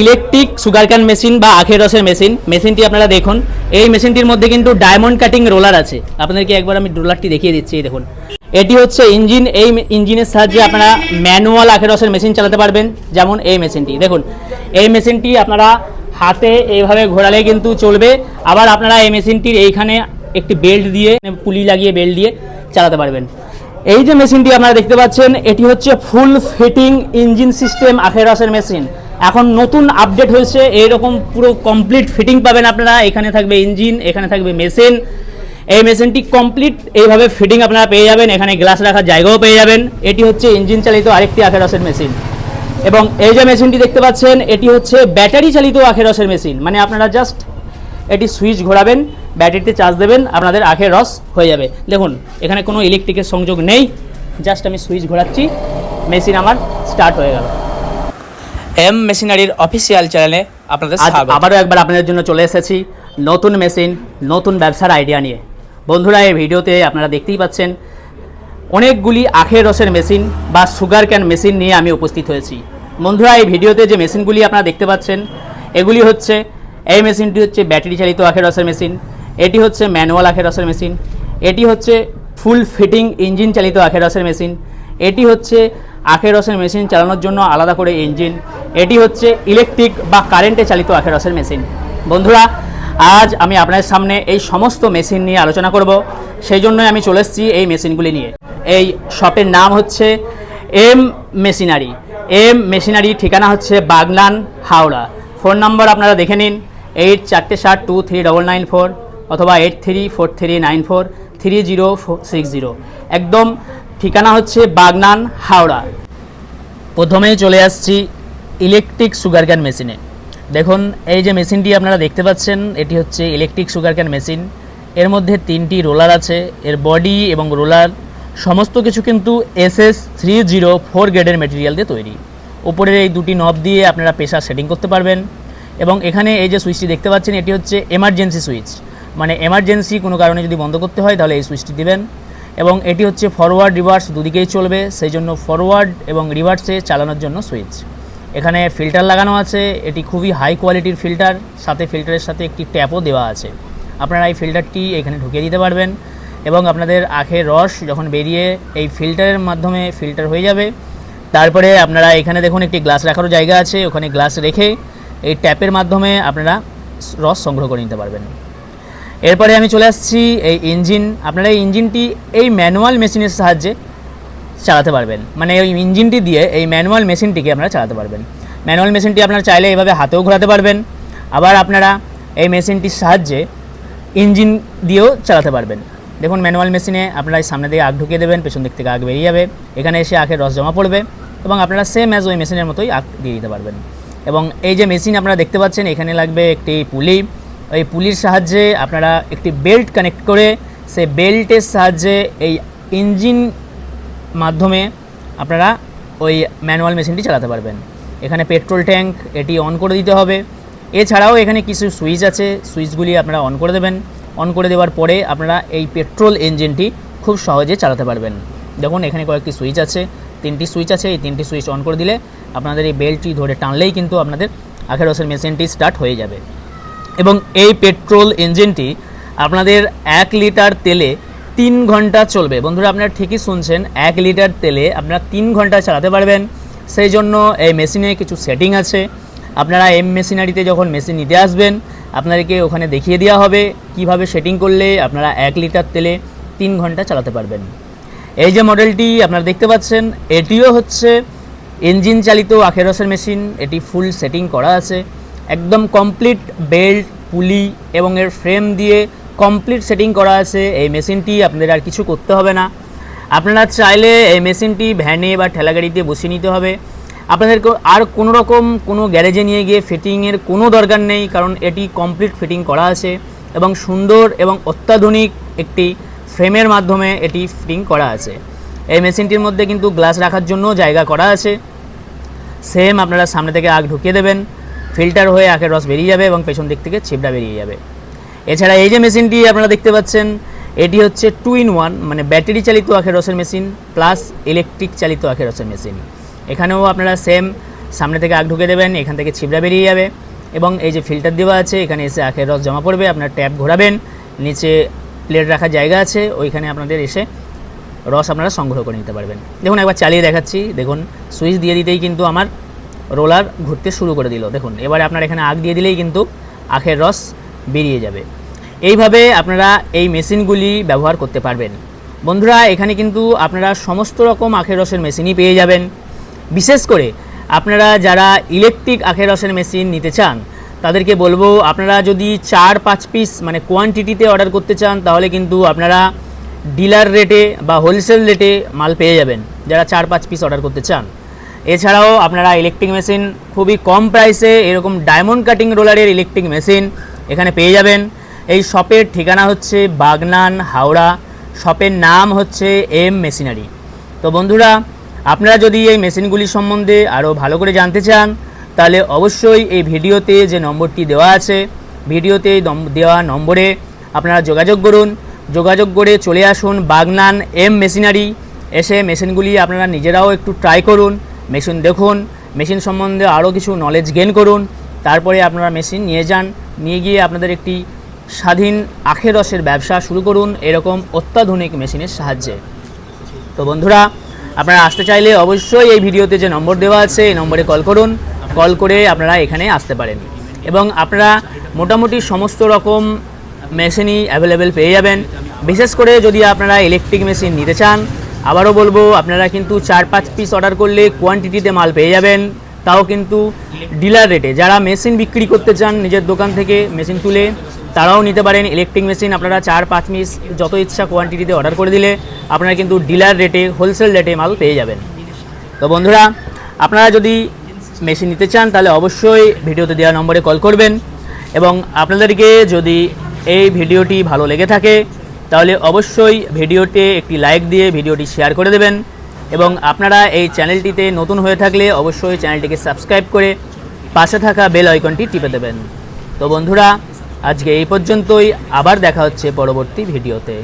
Electric sugar cane machine বা আখের রসের মেশিন মেশিনটি আপনারা দেখুন। এই মেশিনটির মধ্যে কিন্তু ডায়মন্ড কাটিং রোলার আছে। আপনাদেরকে একবার আমি রোলারটি দেখিয়ে দিচ্ছি দেখুন। এটি হচ্ছে ইঞ্জিন এই ইঞ্জিনের সাহায্যে আপনারা ম্যানুয়াল আখের রসের মেশিন চালাতে পারবেন, যেমন এই মেশিনটি দেখুন, এই মেশিনটি আপনারা হাতে এইভাবে ঘোরালে কিন্তু চলবে। আবার আপনারা এই মেশিনটির এইখানে একটি বেল্ট দিয়ে, পুলি লাগিয়ে বেল্ট দিয়ে চালাতে পারবেন। এই যে মেশিনটি আপনারা দেখতে পাচ্ছেন, এটি হচ্ছে ফুল ফিটিং ইঞ্জিন সিস্টেম আখের রসের মেশিন এখন নতুন আপডেট হয়েছে, এইরকম পুরো কমপ্লিট ফিটিং পাবেন আপনারা। এখানে থাকবে ইঞ্জিন এখানে থাকবে মেশিন এই মেশিনটি কমপ্লিট এইভাবে ফিটিং আপনারা পেয়ে যাবেন। এখানে গ্লাস রাখার জায়গাও পেয়ে যাবেন। এটি হচ্ছে ইঞ্জিন চালিত আরেকটি আখের রসের মেশিন এবং এই যে মেশিনটি দেখতে পাচ্ছেন, এটি হচ্ছে ব্যাটারি চালিত আখের রসের মেশিন মানে আপনারা জাস্ট এটি সুইচ ঘোরাবেন ব্যাটারিতে চার্জ দেবেন, আপনাদের আখের রস হয়ে যাবে। দেখুন, এখানে কোনো ইলেকট্রিকের সংযোগ নেই। জাস্ট আমি সুইচ ঘোরাচ্ছি মেশিন আমার স্টার্ট হয়ে গেল। এম মেশিনারির অফিসিয়াল চ্যানেলে আপনাদের স্বাগত। আবারও একবার আপনাদের জন্য চলে এসেছি নতুন মেশিন নতুন ব্যবসার আইডিয়া নিয়ে। বন্ধুরা এই ভিডিওতে আপনারা দেখতেই পাচ্ছেন অনেকগুলি আখের রসের মেশিন বা সুগার ক্যান মেশিন নিয়ে আমি উপস্থিত হয়েছি। বন্ধুরা এই ভিডিওতে যে মেশিনগুলি আপনারা দেখতে পাচ্ছেন এগুলি হচ্ছে এই মেশিনটি হচ্ছে ব্যাটারি চালিত আখের রসের মেশিন এটি হচ্ছে ম্যানুয়াল আখের রসের মেশিন এটি হচ্ছে ফুল ফিটিং ইঞ্জিন চালিত আখের রসের মেশিন এটি হচ্ছে আখের রসের মেশিন চালানোর জন্য আলাদা করে ইঞ্জিন। এটি হচ্ছে ইলেকট্রিক বা কারেন্টে চালিত আখের রসের মেশিন। বন্ধুরা, আজ আমি আপনাদের সামনে এই সমস্ত মেশিন নিয়ে আলোচনা করব। সেই জন্যই আমি চলে এসেছি এই মেশিনগুলি নিয়ে। এই শপের নাম হচ্ছে এম মেশিনারি। এম মেশিনারি ঠিকানা হচ্ছে বাগনান, হাওড়া। ফোন নম্বর আপনারা দেখে নিন, এইট চারটে সাত two three double nine four অথবা eight three four three nine four three zero six zero. একদম ঠিকানা হচ্ছে বাগনান, হাওড়া। প্রথমেই চলে আসছি ইলেকট্রিক সুগার ক্যান মেশিনে দেখুন, এই যে মেশিনটি আপনারা দেখতে পাচ্ছেন, এটি হচ্ছে ইলেকট্রিক সুগার ক্যান মেশিন এর মধ্যে তিনটি রোলার আছে, এর বডি এবং রোলার। সমস্ত কিছু কিন্তু S S three zero four গ্রেডের মেটেরিয়াল দিয়ে তৈরি। উপরের এই দুটি নব দিয়ে আপনারা প্রেশার সেটিং করতে পারবেন। এবং এখানে এই যে সুইচটি দেখতে পাচ্ছেন, এটি হচ্ছে এমার্জেন্সি সুইচ মানে এমার্জেন্সি কোনো কারণে যদি বন্ধ করতে হয়, তাহলে এই সুইচটি দিবেন। এবং এটি হচ্ছে ফরওয়ার্ড রিভার্স দুদিকেই চলবে সেই জন্য ফরওয়ার্ড এবং রিভার্সে চালানোর জন্য সুইচ এখানে ফিল্টার লাগানো আছে, এটি খুবই হাই কোয়ালিটির ফিল্টার সাথে ফিল্টারের সাথে একটি ট্যাপও দেওয়া আছে। আপনারা এই ফিল্টারটি এখানে ঢুকিয়ে দিতে পারবেন এবং আপনাদের আখের রস যখন বেরিয়ে এই ফিল্টারের মাধ্যমে ফিল্টার হয়ে যাবে, তারপরে আপনারা এখানে দেখুন একটি গ্লাস রাখারও জায়গা আছে, ওখানে গ্লাস রেখে এই ট্যাপের মাধ্যমে আপনারা রস সংগ্রহ করে নিতে পারবেন। এরপরে আমি চলে আসছি এই ইঞ্জিন আপনারা এই ইঞ্জিনটি এই ম্যানুয়াল মেশিনের সাহায্যে চালাতে পারবেন। মানে ওই ইঞ্জিনটি দিয়ে এই ম্যানুয়াল মেশিনটিকে আপনারা চালাতে পারবেন। ম্যানুয়াল মেশিনটি আপনারা চাইলে এইভাবে হাতেও ঘোরাতে পারবেন। আবার আপনারা এই মেশিনটির সাহায্যে ইঞ্জিন দিয়েও চালাতে পারবেন। দেখুন ম্যানুয়াল মেশিনে আপনারা সামনে দিয়ে আগ ঢুকিয়ে দেবেন, পেছন দিক থেকে আগ বেরিয়ে যাবে। এখানে এসে আখের রস জমা পড়বে এবং আপনারা সেম অ্যাজ ওই মেশিনের মতোই আগ দিয়ে দিতে পারবেন। এবং এই যে মেশিন আপনারা দেখতে পাচ্ছেন, এখানে লাগবে একটি পুলি। ওই পুলির সাহায্যে আপনারা একটি বেল্ট কানেক্ট করে সেই বেল্টের সাহায্যে এই ইঞ্জিন মাধ্যমে আপনারা ওই ম্যানুয়াল মেশিনটি চালাতে পারবেন। এখানে পেট্রোল ট্যাঙ্ক, এটি অন করে দিতে হবে। এছাড়াও এখানে কিছু সুইচ আছে, সুইচগুলি আপনারা অন করে দেবেন। অন করে দেওয়ার পরে আপনারা এই পেট্রোল ইঞ্জিনটি খুব সহজে চালাতে পারবেন। দেখুন, এখানে কয়েকটি সুইচ আছে, তিনটি সুইচ আছে, এই তিনটি সুইচ অন করে দিলে আপনাদের এই বেল্টটি ধরে টানলেই কিন্তু আপনাদের আখের রসের মেশিনটি স্টার্ট হয়ে যাবে। এবং এই পেট্রোল ইঞ্জিনটি আপনাদের এক লিটার তেলে তিন ঘণ্টা চলবে। বন্ধুরা, আপনারা ঠিকই শুনছেন, এক লিটার তেলে আপনারা তিন ঘণ্টা চালাতে পারবেন। সেই জন্য এই মেশিনে কিছু সেটিং আছে। আপনারা এম মেশিনারিতে যখন মেশিন নিতে আসবেন, আপনাদেরকে ওখানে দেখিয়ে দেওয়া হবে কীভাবে সেটিং করলে আপনারা এক লিটার তেলে তিন ঘণ্টা চালাতে পারবেন। এই যে মডেলটি আপনারা দেখতে পাচ্ছেন, এটিও হচ্ছে ইঞ্জিন চালিত আখের রসের মেশিন। এটি ফুল সেটিং করা আছে। একদম কমপ্লিট বেল্ট পুলি এবং এর ফ্রেম দিয়ে কমপ্লিট সেটিং করা আছে। এই মেশিনটি আপনাদের আর কিছু করতে হবে না। আপনারা চাইলে এই মেশিনটি ভ্যানে বা ঠেলাগাড়িতে বসিয়ে নিতে হবে। আপনাদেরকে আর কোনো রকম কোনো গ্যারেজে নিয়ে গিয়ে ফিটিংয়ের কোনো দরকার নেই, কারণ এটি কমপ্লিট ফিটিং করা আছে এবং সুন্দর এবং অত্যাধুনিক একটি ফ্রেমের মাধ্যমে এটি ফিটিং করা আছে। এই মেশিনটির মধ্যে কিন্তু গ্লাস রাখার জন্য জায়গা করা আছে। সেম আপনারা সামনে থেকে আগ ঢুকিয়ে দেবেন। ফিল্টার হয়ে আখের রস বেরিয়ে যাবে এবং পেছন দিক থেকে ছিপড়া বেরিয়ে যাবে। এছাড়া এই যে মেশিনটি আপনারা দেখতে পাচ্ছেন, এটি হচ্ছে টু ইন ওয়ান মানে ব্যাটারি চালিত আখের রসের মেশিন প্লাস ইলেকট্রিক চালিত আখের রসের মেশিন। এখানেও আপনারা সেম, সামনে থেকে আখ ঢুকে দেবেন, এখান থেকে ছিবড়া বেরিয়ে যাবে এবং এই যে ফিল্টার দেওয়া আছে, এখানে এসে আখের রস জমা পড়বে, আপনার ট্যাপ ঘোরাবেন, নিচে প্লেট রাখার জায়গা আছে, ওইখানে আপনাদের এসে রস আপনারা সংগ্রহ করে নিতে পারবেন। দেখুন, একবার চালিয়ে দেখাচ্ছি, দেখুন, সুইচ দিয়ে দিতেই কিন্তু আমার রোলার ঘুরতে শুরু করে দিল। দেখুন, এবারে আপনার এখানে আখ দিয়ে দিলেই কিন্তু আখের রস বেরিয়ে যাবে। এইভাবে আপনারা এই মেশিনগুলি ব্যবহার করতে পারবেন। বন্ধুরা, এখানে কিন্তু আপনারা সমস্ত রকম আখের রসের মেশিনই পেয়ে যাবেন। বিশেষ করে আপনারা যারা ইলেকট্রিক আখের রসের মেশিন নিতে চান, তাদেরকে বলব, আপনারা যদি চার পাঁচ পিস মানে কোয়ান্টিটিতে অর্ডার করতে চান, তাহলে কিন্তু আপনারা ডিলার রেটে বা হোলসেল রেটে মাল পেয়ে যাবেন, যারা চার পাঁচ পিস অর্ডার করতে চান। এছাড়াও আপনারা ইলেকট্রিক মেশিন খুবই কম প্রাইসে এরকম ডায়মন্ড কাটিং রোলারের ইলেকট্রিক মেশিন এখানে পেয়ে যাবেন। এই শপের ঠিকানা হচ্ছে বাগনান, হাওড়া। শপের নাম হচ্ছে এম মেশিনারি তো বন্ধুরা, আপনারা যদি এই মেশিনগুলি সম্বন্ধে আরও ভালো করে জানতে চান, তাহলে অবশ্যই এই ভিডিওতে যে নম্বরটি দেওয়া আছে, ভিডিওতে দেওয়া নম্বরে আপনারা যোগাযোগ করুন। যোগাযোগ করে চলে আসুন বাগনান এম মেশিনারি এসে মেশিনগুলি আপনারা নিজেরাও একটু ট্রাই করুন। মেশিন দেখুন, মেশিন সম্বন্ধে আরও কিছু নলেজ গেন করুন, তারপরে আপনারা মেশিন নিয়ে যান, নিয়ে গিয়ে আপনাদের একটি স্বাধীন আখের রসের ব্যবসা শুরু করুন এরকম অত্যাধুনিক মেশিনের সাহায্যে। তো বন্ধুরা, আপনারা আসতে চাইলে অবশ্যই এই ভিডিওতে যে নম্বর দেওয়া আছে, এই নম্বরে কল করুন, কল করে আপনারা এখানে আসতে পারেন। এবং আপনারা মোটামুটি সমস্ত রকম মেশিনই অ্যাভেলেবেল পেয়ে যাবেন। বিশেষ করে যদি আপনারা ইলেকট্রিক মেশিন নিতে চান আবারও বলব, আপনারা কিন্তু চার পাঁচ পিস অর্ডার করলে কোয়ান্টিটিতে মাল পেয়ে যাবেন। তাও কিন্তু ডিলার রেটে যারা মেশিন বিক্রি করতে চান নিজের দোকান থেকে মেশিন তুলে, তারাও নিতে পারেন ইলেকট্রিক মেশিন আপনারা চার পাঁচ পিস যত ইচ্ছা কোয়ান্টিটিতে অর্ডার করে দিলে আপনারা কিন্তু ডিলার রেটে হোলসেল রেটে মাল পেয়ে যাবেন। তো বন্ধুরা, আপনারা যদি মেশিন নিতে চান, তাহলে অবশ্যই ভিডিওতে দেওয়া নম্বরে কল করবেন। এবং আপনাদেরকে যদি এই ভিডিওটি ভালো লেগে থাকে তাহলে অবশ্যই ভিডিওতে একটি লাইক দিয়ে ভিডিওটি শেয়ার করে দেবেন এবং আপনারা এই চ্যানেলটিতে নতুন হয়ে থাকলে অবশ্যই চ্যানেলটিকে সাবস্ক্রাইব করে পাশে থাকা বেল আইকনটি টিপে দেবেন। তো বন্ধুরা, আজকে এই পর্যন্তই। আবার দেখা হচ্ছে পরবর্তী ভিডিওতে।